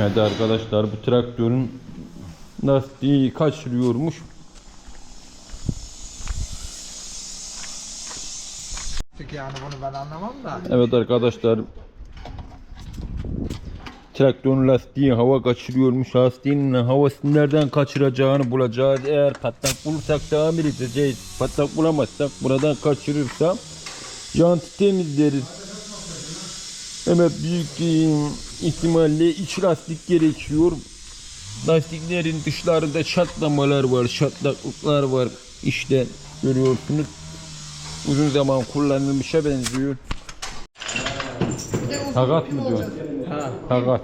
Evet arkadaşlar bu traktörün lastiği kaçırıyormuş. yani bunu ben anlamam da. Evet arkadaşlar traktörün lastiği hava kaçırıyormuş. Lastiğin havasını nereden kaçıracağını bulacağız. Eğer patlak bulursak tamir edeceğiz. Patlak bulamazsak buradan kaçırırsa jantı temizleriz. Ama büyük ihtimalle iç lastik gerekiyor. Lastiklerin dışlarında çatlamalar var, çatlaklıklar var. İşte görüyorsunuz. Uzun zaman kullanılmışa benziyor. Takat mı diyorsun? Ha. Takat.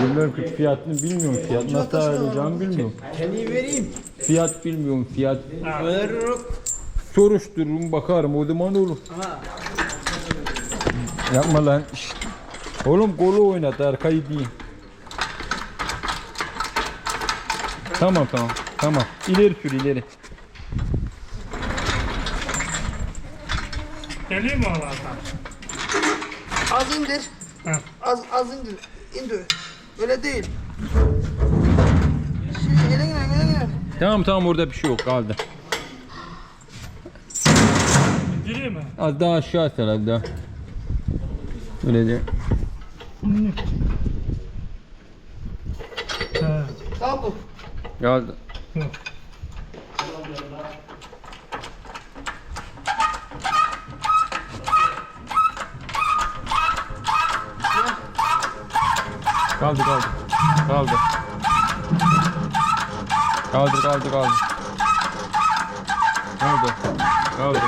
Bilmiyorum ki fiyatını bilmiyorum. Fiyat nasıl ayarlayacağımı bilmiyorum. Kendi vereyim. Fiyat bilmiyorum. Fiyat Veririm. soruştururum bakarım o zaman olur. Ha. Yapma lan. Şşt. Oğlum kolu oynat arkayı değil. Tamam tamam. Tamam. İleri sür ileri. Geliyor mu Allah'tan? Az indir. Ha. Az az indir. İndir. Öyle değil. Şimdi elin gel elin gel. Tamam tamam orada bir şey yok kaldı. İndiriyor mu? Az daha aşağı sar az daha. Öyle de. Ha. Al bu. Kaldı. Kaldı kaldı. Kaldı. Kaldır kaldır kaldır. Kaldı. Kaldı.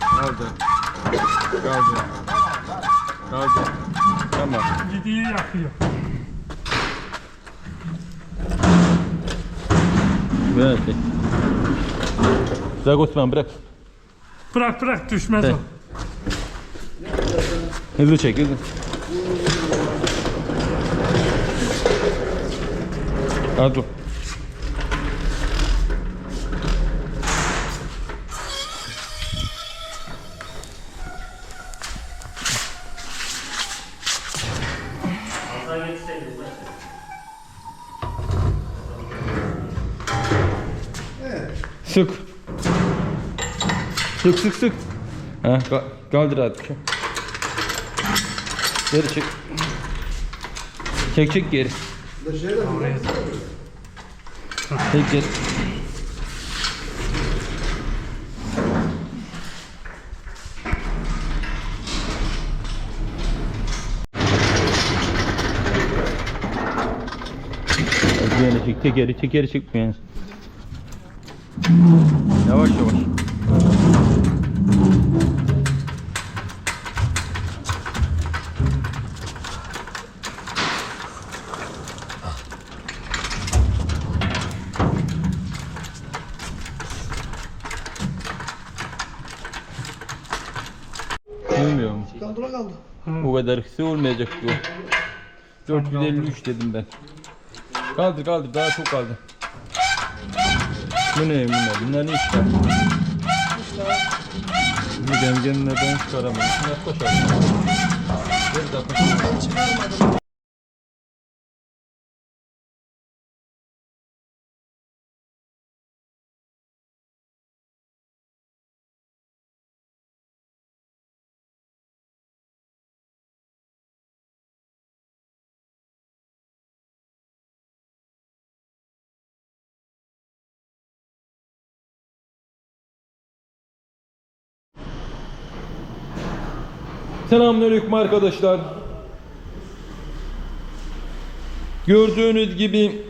Kaldı. Kaldı. Kaldı. Tamam. Gidiyi yakıyor. Bırak. Bırak Osman bırak. Bırak bırak düşmez Evet. o. Hızlı çek hızlı. Hadi Sık. Sık sık sık. Ka- kaldır artık. Geri çek. Çek çek geri. Çek geri. Geri çek, tekeri, tekeri çek Yavaş yavaş. Kaldıra kaldı. O kadar kısa olmayacak bu. 453 dedim ben. Kaldır kaldır daha çok kaldı. Bu ne bunlar? Bunlar ne işler? Bu demgenlerden çıkaramadım. Yaklaş abi. Bir dakika. Selamünaleyküm arkadaşlar. Gördüğünüz gibi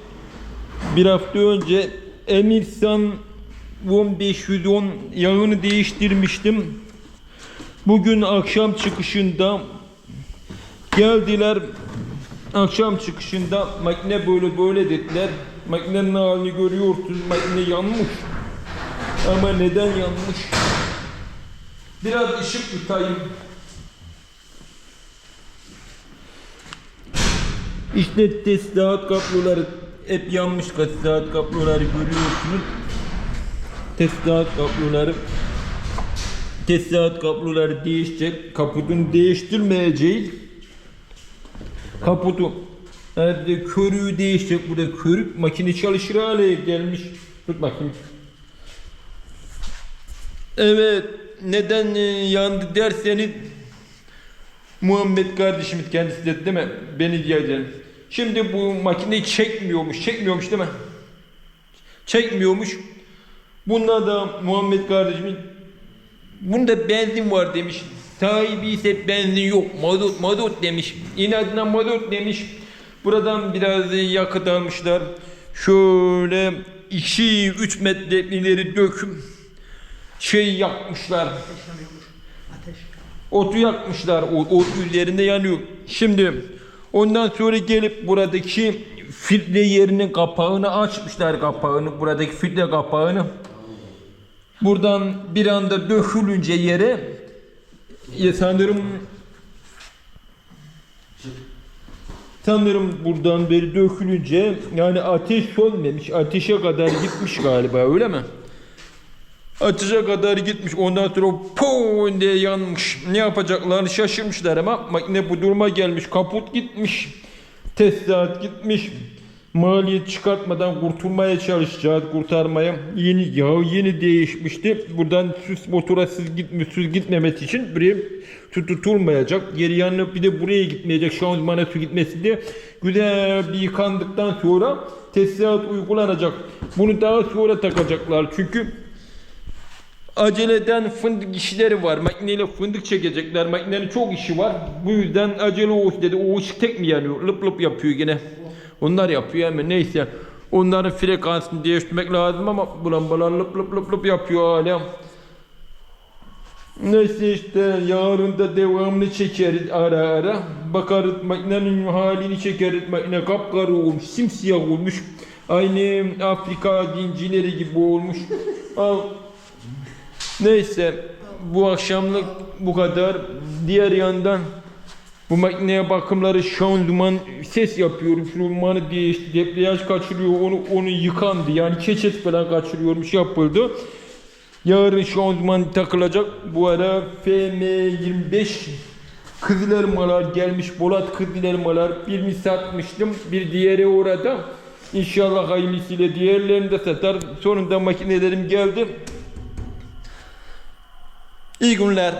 bir hafta önce Emirsan 1510 yağını değiştirmiştim. Bugün akşam çıkışında geldiler. Akşam çıkışında makine böyle böyle dediler. Makinenin halini görüyorsunuz. Makine yanmış. Ama neden yanmış? Biraz ışık tutayım. İşte teslihat kabloları hep yanmış teslihat kabloları görüyorsunuz. Teslihat kabloları teslihat kabloları değişecek. Kaputunu değiştirmeyeceğiz. Kaputu Hadi körüğü değişecek. Burada körük makine çalışır hale gelmiş. Tut bakayım. Evet. Neden e, yandı derseniz Muhammed kardeşimiz kendisi dedi değil mi? Beni diyeceğim. Şimdi bu makineyi çekmiyormuş. Çekmiyormuş değil mi? Çekmiyormuş. Bunda da Muhammed kardeşimin Bunda benzin var demiş. Sahibi ise benzin yok. Mazot mazot demiş. İnadına mazot demiş. Buradan biraz yakıt almışlar. Şöyle 2-3 metre ileri döküm şey yakmışlar. Otu yakmışlar. O, ot üzerinde yanıyor. Şimdi ondan sonra gelip buradaki filtre yerinin kapağını açmışlar kapağını. Buradaki filtre kapağını. Buradan bir anda dökülünce yere ya sanırım sanırım buradan beri dökülünce yani ateş sönmemiş. Ateşe kadar gitmiş galiba öyle mi? Ateşe kadar gitmiş. Ondan sonra pum diye yanmış. Ne yapacaklarını şaşırmışlar ama makine bu duruma gelmiş. Kaput gitmiş. Tesisat gitmiş. Maliyet çıkartmadan kurtulmaya çalışacağız. Kurtarmaya. Yeni yağ yeni değişmişti. Buradan süs motora siz gitmiş, süs gitmemesi için buraya tutulmayacak. Geri yanına bir de buraya gitmeyecek. Şanzımana su gitmesi diye güzel bir yıkandıktan sonra tesisat uygulanacak. Bunu daha sonra takacaklar. Çünkü aceleden fındık işleri var. Makineyle fındık çekecekler. Makinenin çok işi var. Bu yüzden acele olsun dedi. O ışık tek mi yanıyor? Lıp lıp yapıyor gene. Onlar yapıyor ama neyse. Onların frekansını değiştirmek lazım ama bu lambalar lıp lıp lıp lıp yapıyor hala. Neyse işte yarın da devamını çekeriz ara ara. Bakarız makinenin halini çekeriz. Makine kapkara olmuş, simsiyah olmuş. Aynı Afrika dincileri gibi olmuş. Neyse bu akşamlık bu kadar. Diğer yandan bu makineye bakımları şanzıman ses yapıyorum. Şanzımanı değişti. Debriyaj kaçırıyor. Onu onu yıkandı. Yani keçet falan kaçırıyormuş yapıldı. Yarın şanzıman takılacak. Bu ara FM25 kızılırmalar gelmiş. Bolat kızılırmalar. Birini satmıştım. Bir diğeri orada. İnşallah hayırlısıyla diğerlerini de satar. Sonunda makinelerim geldi. İyi günler.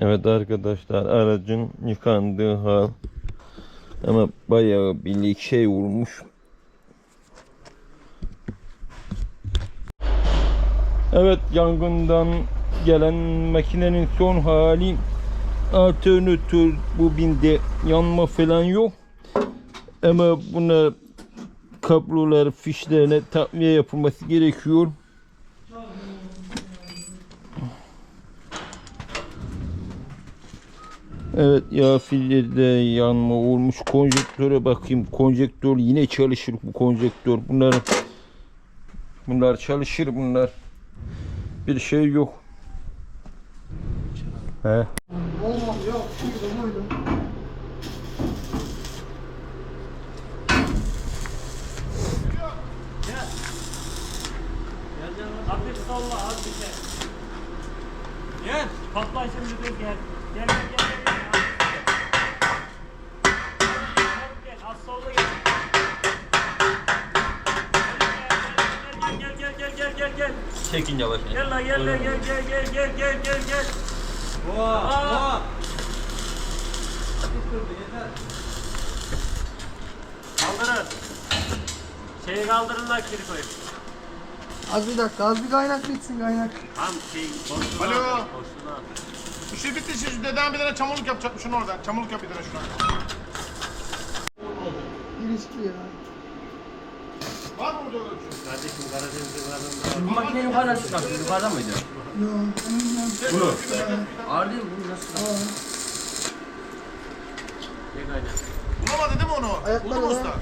Evet arkadaşlar aracın yıkandığı hal. Ama bayağı bir şey olmuş. Evet yangından gelen makinenin son hali alternatör bobinde yanma falan yok. Ama buna kablolar fişlerine takviye yapılması gerekiyor. Evet yağ filleri yanma olmuş. Konjektöre bakayım. Konjektör yine çalışır bu konjektör. Bunlar bunlar çalışır bunlar. Bir şey yok. He. Olmaz yok. Şurada buydu. Hafif solla hafif gel. Gel. Patla şimdi dur gel. Gel gel gel. gel. Gel, Gel az solla gel. Gel gel gel gel gel gel. Çekin yavaş. Gel la gel la gel gel gel gel gel gel gel. Aa. Kaldırın. Şeyi kaldırın la kiri koyun. Az bir dakika. Az bir kaynak bitsin kaynak. Tam şey boşluğuna Alo. at, boşluğuna at. İşi bitti şimdi deden bir tane çamurluk yapacakmış şunu oradan. Çamurluk yap bir tane şuna. İlişki ya. Var mı bir şey? Kardeşim Karadeniz'de vardım. Bu makine yukarıdan çıkartıyor. Yukarıda mıydı? Yok. Bunu. Ağır değil mi? Bu nasıl? Gel kaynar. Bulamadın değil mi onu? Ayakları mu var. usta?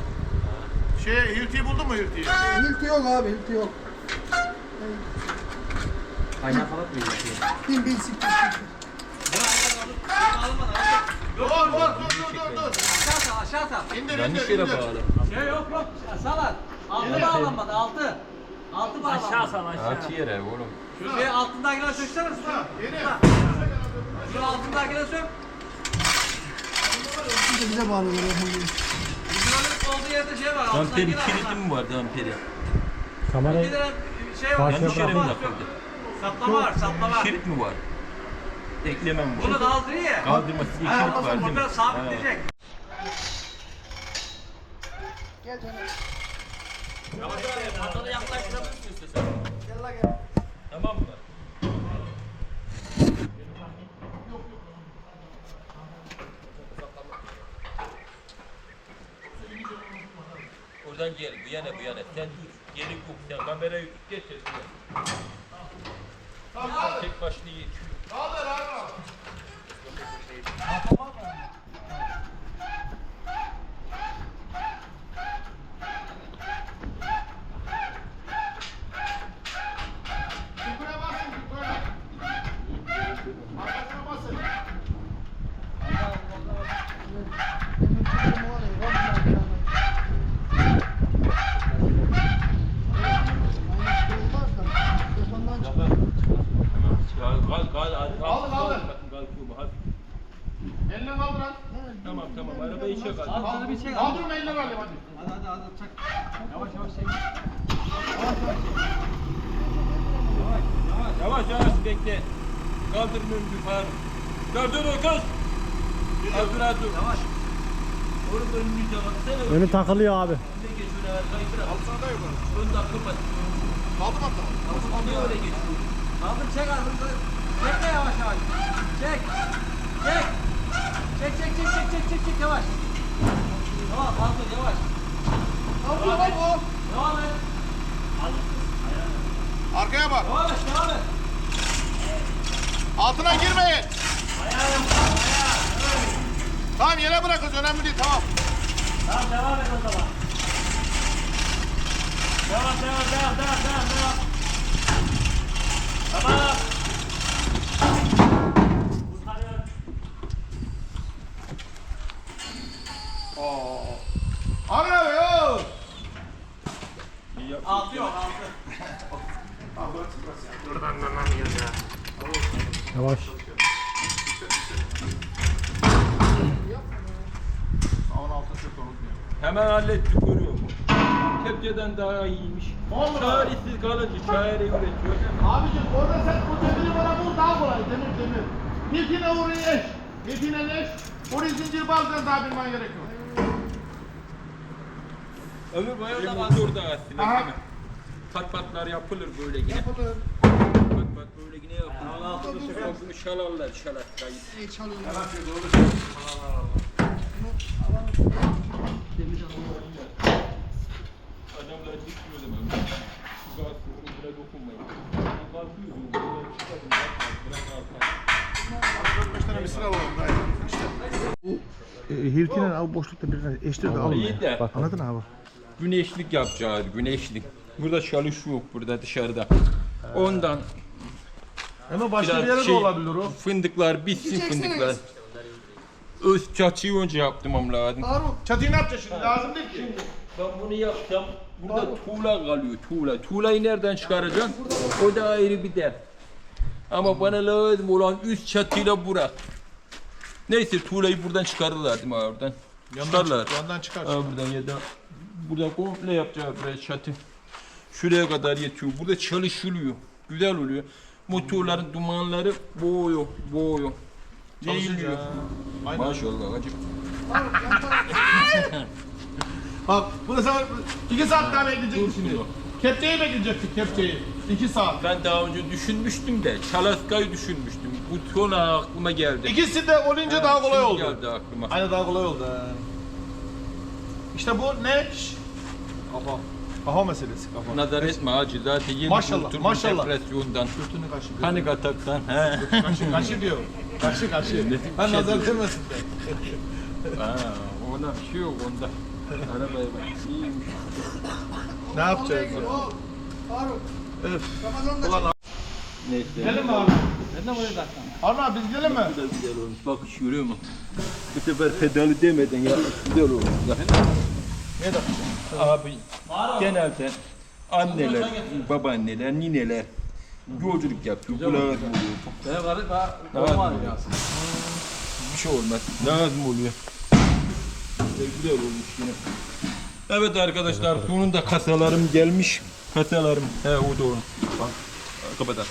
Şey Hilti'yi buldun mu Hilti'yi? Hilti yok abi. Hilti yok. Kaynağı falan mıydı? Bin bin siktir. Dur dur dur dur dur dur. Aşağı aşağı sal. İndir Yanlış indir yere indir. bağlı. Şey yok yok. Salar. Altı bağlanmadı. Altı. Altı bağlanmadı. Aşağı sal aşağı. Aç yere oğlum. Şu şey altındakileri söksene usta. Yeni. Şu altındakileri sök. Bir de bize bağlı böyle. yerde şey var. Damperi kilidi mi var damperi? Bir Kamerayı tane şey var. Yanlış yere mi Saplama takıldı? Saplama var, saplama. Kilit mi var? Eklemem var. Bunu kaldırıyor ya. Kaldırması ondan var değil mi? sabitleyecek. Gel canım. Motoru yaklaştırabilirsin istiyorsan. Gel la gel. Tamam mı? Oradan gel, bu yana bu yana. Sen tut, geri kuk, sen kamerayı tut, getir. Tek başına yetiyor. Yukarıya basın yukarıya. Arkasına basın. Benim çocuğum var ya, Rabbim Allah'ım. Aynı şey olmaz da, telefondan çıkar. Kal, kal, kal. Kaldır, kaldır. Kalkıyor bu, hafif. Eline kaldır hadi. Tamam, tamam. Arabayı çek hadi. Altını bir çek abi. Kaldırma eline alayım hadi. Hadi hadi hadi çek. Yavaş yavaş çek. Yavaş yavaş bekle. Kaldırmıyorum yukarı. Dur dur dur kız. Dur dur dur. Yavaş. Oğlum önünü baksana. Önü takılıyor abi. Ön dakika bak. Kaldır bakalım. Niye öyle geçiyor? Kaldır çek abi. Çek de yavaş yavaş. Çek. Çek. Çek çek çek çek çek çek çek yavaş. Tamam kaldır yavaş. Kaldır lan bu. Devam et. Arkaya bak. Devam et devam et. Altına girmeyin. Tamam yere bırakırız önemli değil tamam. Tamam devam et o zaman. Devam devam devam devam devam devam. Tamam. Kurtarıyorum. Abi abi yo. Altı yok altı. Yavaş. Hemen hallettik görüyor musun? Kepçeden daha iyiymiş. Vallahi. Çaresiz kalınca çare üretiyor. Abicim orada sen o demiri bana bul daha kolay demir demir. İlkine oraya eş. İlkine eş. Orayı zincir bağlayacaksın daha bilmen gerekiyor. Ömür boyu da motor da aslında. Pat patlar yapılır böyle yine. Yapılır. Pat pat böyle yine yapılır. Bak bunu şalarlar şalar. İyi çalıyorlar. Adamlar kalkar. 5 tane misir alalım iyi. E, Hilti'nin abi boşlukta birine eştir de alın. İyi de. Bak anladın abi. Güneşlik yapacağız, güneşlik. Burada çalış yok burada dışarıda. Ondan Ama başka bir yere şey, de olabilir o. Fındıklar bitsin Çeksene fındıklar. kız. Öz çatıyı önce yaptım lazım. Faruk. Çatıyı ne yapacağız şimdi? Lazım değil ki. Ben bunu yapsam burada tuğla kalıyor tuğla. Tuğlayı nereden çıkaracağım? O da ayrı bir dert. Ama bana lazım olan üst çatıyla bura. Neyse tuğlayı buradan çıkarırlar değil mi abi oradan? Çıkarlar. Yandan çıkar. Ha, buradan ya da burada komple yapacağız buraya çatı. Şuraya kadar yetiyor. Burada çalışılıyor. Güzel oluyor. Motorların dumanları boğuyor, boğuyor. Değiliyor. Aynen. Maşallah acı. Faruk yan tarafta. Bak bu da sen 2 saat daha bekleyeceksin şimdi. Kepçeyi bekleyecektik kepçeyi. 2 saat. Ben daha önce düşünmüştüm de Çalaska'yı düşünmüştüm. Bu sonra aklıma geldi. İkisi de olunca daha kolay Şimdi oldu. Geldi aklıma. Aynen daha kolay oldu. he. İşte bu ne? Şş. Kafa. Kafa meselesi kafa. Nazar etme hacı zaten yeni Maşallah, kurtuldum maşallah. depresyondan. Götünü kaşı. Panik ataktan. He. Kaşı, kaşı diyor. Kaşı kaşı. Ben şey nazar diyor. demesin de. Ha, ona bir şey yok onda. Arabaya bak. İyiymiş. Ne yapacağız? Öf. Ulan Neyse. gidelim mi abi? Ben de buraya taktım. Harun abi biz gidelim mi? Da güzel olmuş. Bakış görüyor musun? Bu sefer pedalı demeden ya güzel olmuş. Ne takacağız? Abi genelde anneler, babaanneler, nineler yolculuk yapıyor. Bu lazım oluyor. Ben varıp ha. Oluyor. ya. Bir şey olmaz. Lazım oluyor. Güzel, güzel olmuş yine. Evet arkadaşlar sonunda kasalarım gelmiş. Kasalarım. He o doğru. Bak kapatar.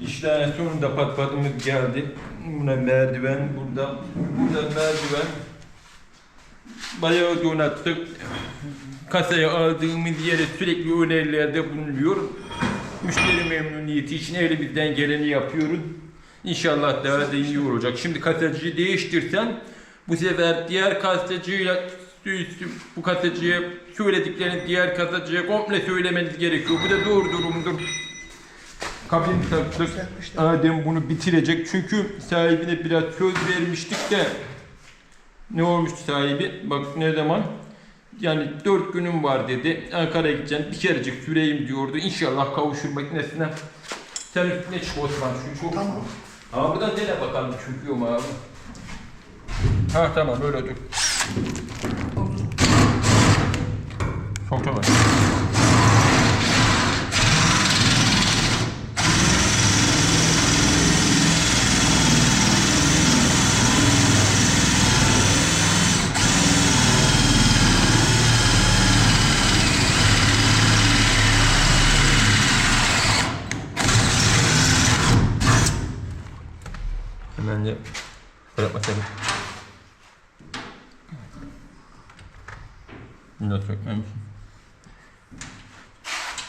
İşte sonunda pat patımız geldi. Buna merdiven burada. Burada merdiven. Bayağı donattık. Kasaya aldığımız yere sürekli önerilerde bulunuyor. Müşteri memnuniyeti için elimizden geleni yapıyoruz. İnşallah daha da iyi olacak. Şimdi kasacıyı değiştirsen bu sefer diğer kasacıyla bu kasacıya söylediklerini diğer kasacıya komple söylemeniz gerekiyor. Bu da doğru durumdur. Kabin taktık. Adem bunu bitirecek. Çünkü sahibine biraz söz vermiştik de ne olmuştu sahibi? Bak ne zaman? Yani dört günüm var dedi. Ankara'ya gideceğim. Bir kerecik süreyim diyordu. İnşallah kavuşur makinesine. Sen üstüne çık Osman. Şu çok... Tamam. Abi buradan dene bakalım çöküyor mu abi? Ha tamam öyle dur. Çok tamam. Hemen de bırakma seni. Bunu da sökmemişim.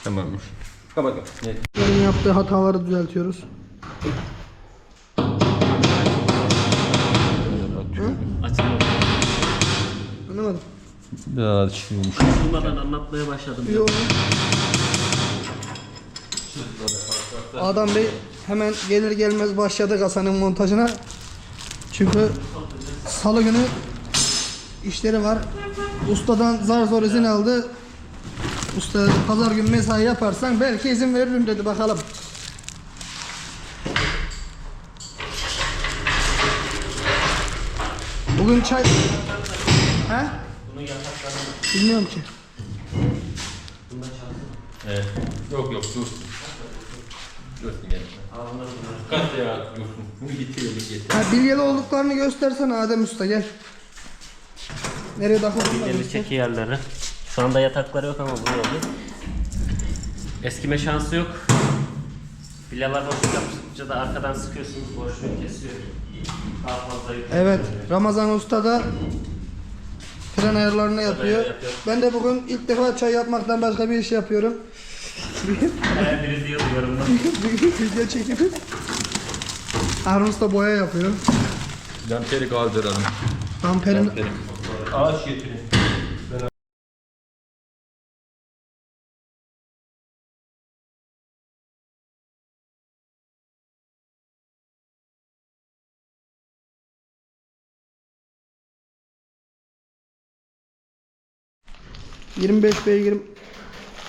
Tamammış. Kapat. Evet. Benim yaptığı hataları düzeltiyoruz. Anlamadım. Daha çıkıyormuş. Durmadan anlatmaya başladım. Yok. Adam Bey hemen gelir gelmez başladı kasanın montajına. Çünkü salı günü işleri var. Ustadan zar zor izin aldı. Usta dedi, pazar günü mesai yaparsan belki izin veririm dedi bakalım. Bugün çay... He? Bilmiyorum ki. Evet. Yok yok dur. Dursun gel. Kaç ya dursun. Bunu bitirelim yeter. Ha, bilyeli olduklarını göstersene Adem Usta gel. Nereye takıldığını Belli göster. çeki yerleri. Şu anda yatakları yok ama bu oldu. Eskime şansı yok. Villalar boşluk yaptıkça da arkadan sıkıyorsunuz boşluğu kesiyor. Daha fazla yük. Evet Ramazan Usta da fren ayarlarını yapıyor. yapıyor. Ben de bugün ilk defa çay yapmaktan başka bir iş yapıyorum. Her biri diyordu yorumda. Video çekimi. Harun Usta boya yapıyor. Damperi kaldıralım. Damperin Ağaç getirin. 25 beygir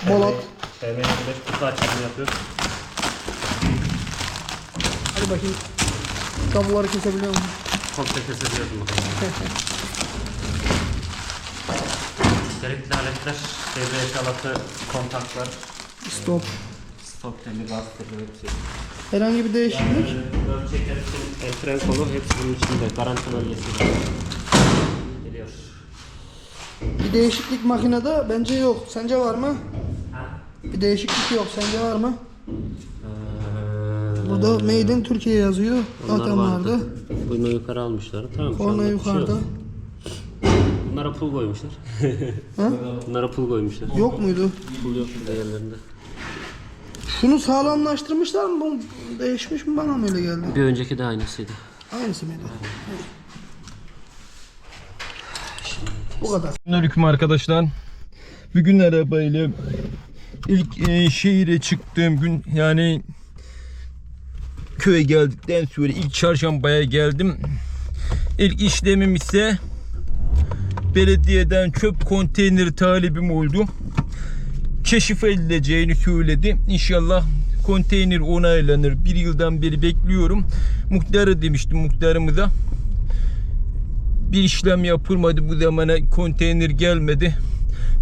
Bolat. TM 25 kutu açılımı yapıyor. Hadi bakayım. Kabloları kesebiliyor musun? Komple kesebiliyorsun bakalım. Gerekli aletler, devre eşalatı, kontaklar, Stop. stop teli, gaz teli hepsi. Herhangi bir değişiklik. Ölçekler için el fren kolu hepsi bunun içinde. Garanti bölgesi. Geliyor. Bir değişiklik makinede bence yok. Sence var mı? Bir değişiklik yok. Sence var mı? Ee, Burada Made in Türkiye yazıyor. vardı. vardı. Bunu yukarı almışlar. Tamam. Korna şey yukarıda. yok. Bunlara pul koymuşlar. Ha? Bunlara pul koymuşlar. Yok muydu? Pul yok diğerlerinde. Şunu sağlamlaştırmışlar mı? Bu değişmiş mi bana mı öyle geldi? Bir önceki de aynısıydı. Aynısı mıydı? Bu kadar. Selamünaleyküm arkadaşlar. Bugün arabayla ilk e, şehire çıktığım gün yani köye geldikten sonra ilk çarşambaya geldim. İlk işlemim ise belediyeden çöp konteyneri talibim oldu. Keşif edileceğini söyledi. İnşallah konteyner onaylanır. Bir yıldan beri bekliyorum. Muhtarı demiştim muhtarımıza bir işlem yapılmadı bu zamana konteyner gelmedi.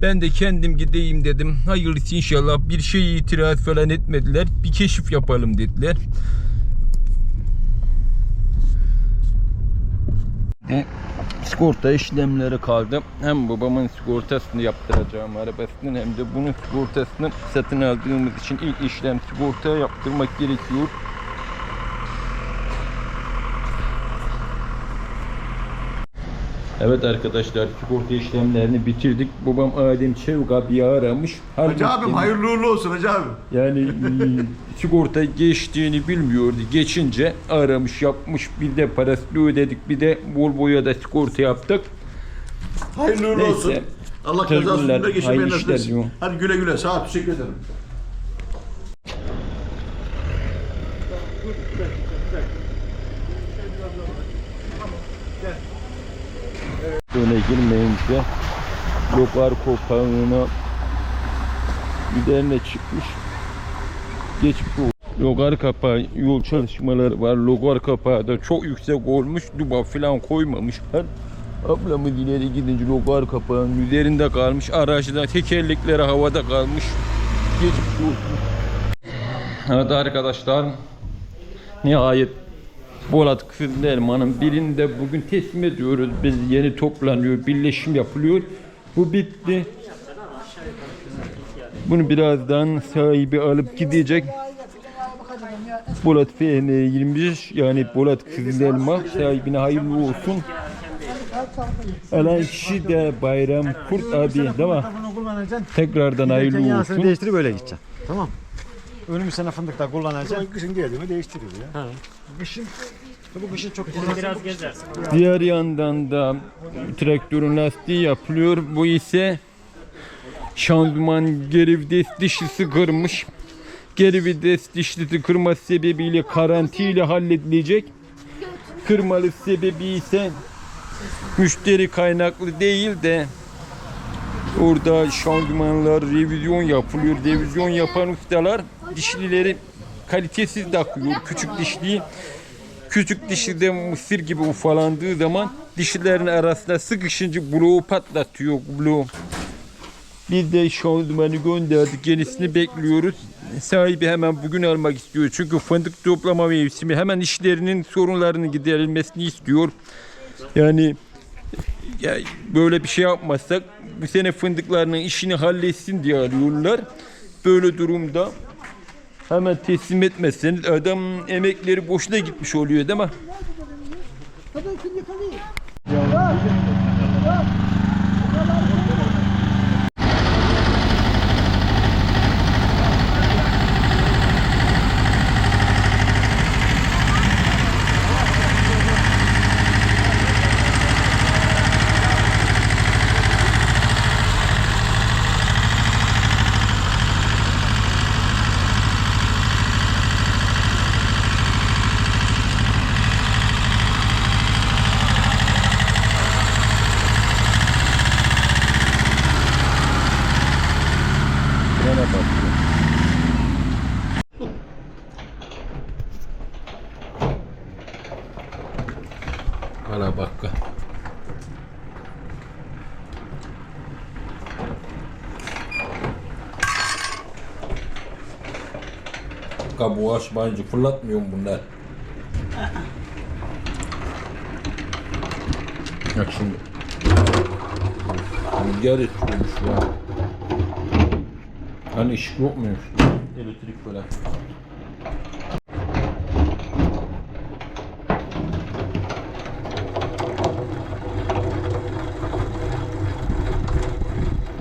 Ben de kendim gideyim dedim. Hayırlısı inşallah bir şey itiraz falan etmediler. Bir keşif yapalım dediler. sigorta işlemleri kaldı. Hem babamın sigortasını yaptıracağım arabasının hem de bunun sigortasını satın aldığımız için ilk işlem sigorta yaptırmak gerekiyor. Evet arkadaşlar sigorta işlemlerini bitirdik. Babam Adem Çevik abiyi aramış. Hacı abim hayırlı uğurlu olsun hacı abim. yani e, sigorta geçtiğini bilmiyordu. Geçince aramış yapmış bir de parasını ödedik bir de Volvo'ya da sigorta yaptık. Hayırlı uğurlu Neyse. olsun. Allah kazasını da geçirmeyi hayırlı nasip etsin. Hadi güle güle sağ ol teşekkür ederim. Öne girmeyince lokar kopağına üzerine çıkmış. Geçmiş bu. Logar kapağı yol çalışmaları var. Logar kapağı da çok yüksek olmuş. Duba falan koymamışlar. Ablamız ileri gidince logar kapağının üzerinde kalmış. Araçta tekerlekleri havada kalmış. Geçmiş olsun. Evet arkadaşlar. Nihayet Bolat Kızıl Elma'nın birini de bugün teslim ediyoruz. Biz yeni toplanıyor, birleşim yapılıyor. Bu bitti. Bunu birazdan sahibi alıp gidecek. Bolat FN 25 yani Bolat Kızıl Elma sahibine hayırlı olsun. Alan kişi de Bayram Kurt abi değil mi? Tekrardan hayırlı olsun. değiştirip öyle gideceksin. Tamam. Önümüz sene fındıkta kullanacaksın. Kışın geldiğinde değiştiriyor ya. Kışın bu kışın çok güzel. Biraz gezersin. Diğer yandan da traktörün lastiği yapılıyor. Bu ise şanzıman geri vites dişlisi kırmış. Geri vites dişlisi kırması sebebiyle karantiyle halledilecek. Kırmalı sebebi ise müşteri kaynaklı değil de orada şanzımanlar revizyon yapılıyor. Revizyon yapan ustalar dişlileri kalitesiz takıyor. Küçük dişliyi Küçük dişi de mısır gibi ufalandığı zaman dişilerin arasında sıkışınca bloğu patlatıyor bloğu. Biz de şanzımanı gönderdik. Yenisini bekliyoruz. Sahibi hemen bugün almak istiyor. Çünkü fındık toplama mevsimi hemen işlerinin sorunlarının giderilmesini istiyor. Yani ya böyle bir şey yapmazsak bu sene fındıklarının işini halletsin diye arıyorlar. Böyle durumda hemen teslim etmezseniz adam emekleri boşuna gitmiş oluyor değil mi? Frene Kabuğu açmayınca fırlatmıyor mu bunlar? Bak şimdi. Rüzgar esiyormuş ya. Hani ışık yok muymuş? Elektrik böyle.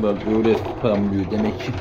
Bak böyle tutamıyor demek ki.